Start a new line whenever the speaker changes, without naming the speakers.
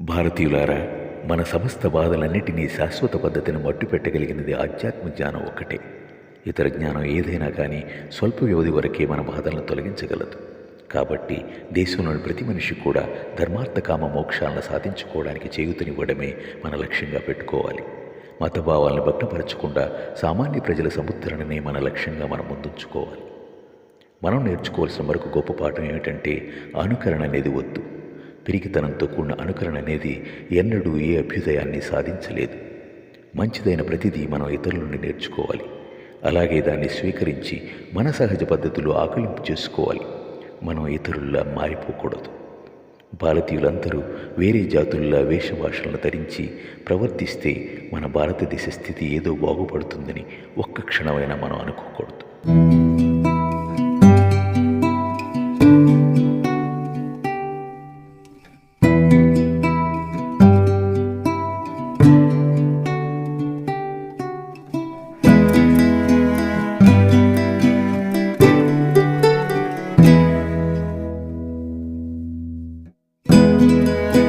భారతీయులారా మన సమస్త బాధలన్నిటినీ శాశ్వత పద్ధతిని మట్టిపెట్టగలిగినది ఆధ్యాత్మ జ్ఞానం ఒక్కటే. ఇతర జ్ఞానం ఏదైనా కానీ స్వల్ప వ్యవధి వరకే మన బాధలను తొలగించగలదు. కాబట్టి దేశంలోని ప్రతి మనిషి కూడా ధర్మార్థకామ మోక్షాలను సాధించుకోవడానికి చేయూతనివ్వడమే మన లక్ష్యంగా పెట్టుకోవాలి. మతభావాలను భగ్నపరచకుండా సామాన్య ప్రజల సముద్ధరణనే మన లక్ష్యంగా మనం ముందుంచుకోవాలి. మనం నేర్చుకోవాల్సిన మరొక గొప్ప పాఠం ఏమిటంటే అనుకరణ అనేది వద్దు పిరికితనంతో కూడిన అనుకరణ అనేది ఎన్నడూ ఏ అభ్యుదయాన్ని సాధించలేదు. మంచిదైన ప్రతిదీ మనం ఇతరుల నుండి నేర్చుకోవాలి. అలాగే దాన్ని స్వీకరించి మన సహజ పద్ధతులు ఆకలింపు చేసుకోవాలి. మనం ఇతరుల్లా మారిపోకూడదు. భారతీయులందరూ వేరే జాతుల్లా వేషభాషలను ధరించి ప్రవర్తిస్తే మన భారతదేశ స్థితి ఏదో బాగుపడుతుందని ఒక్క క్షణమైనా మనం అనుకోకూడదు. Música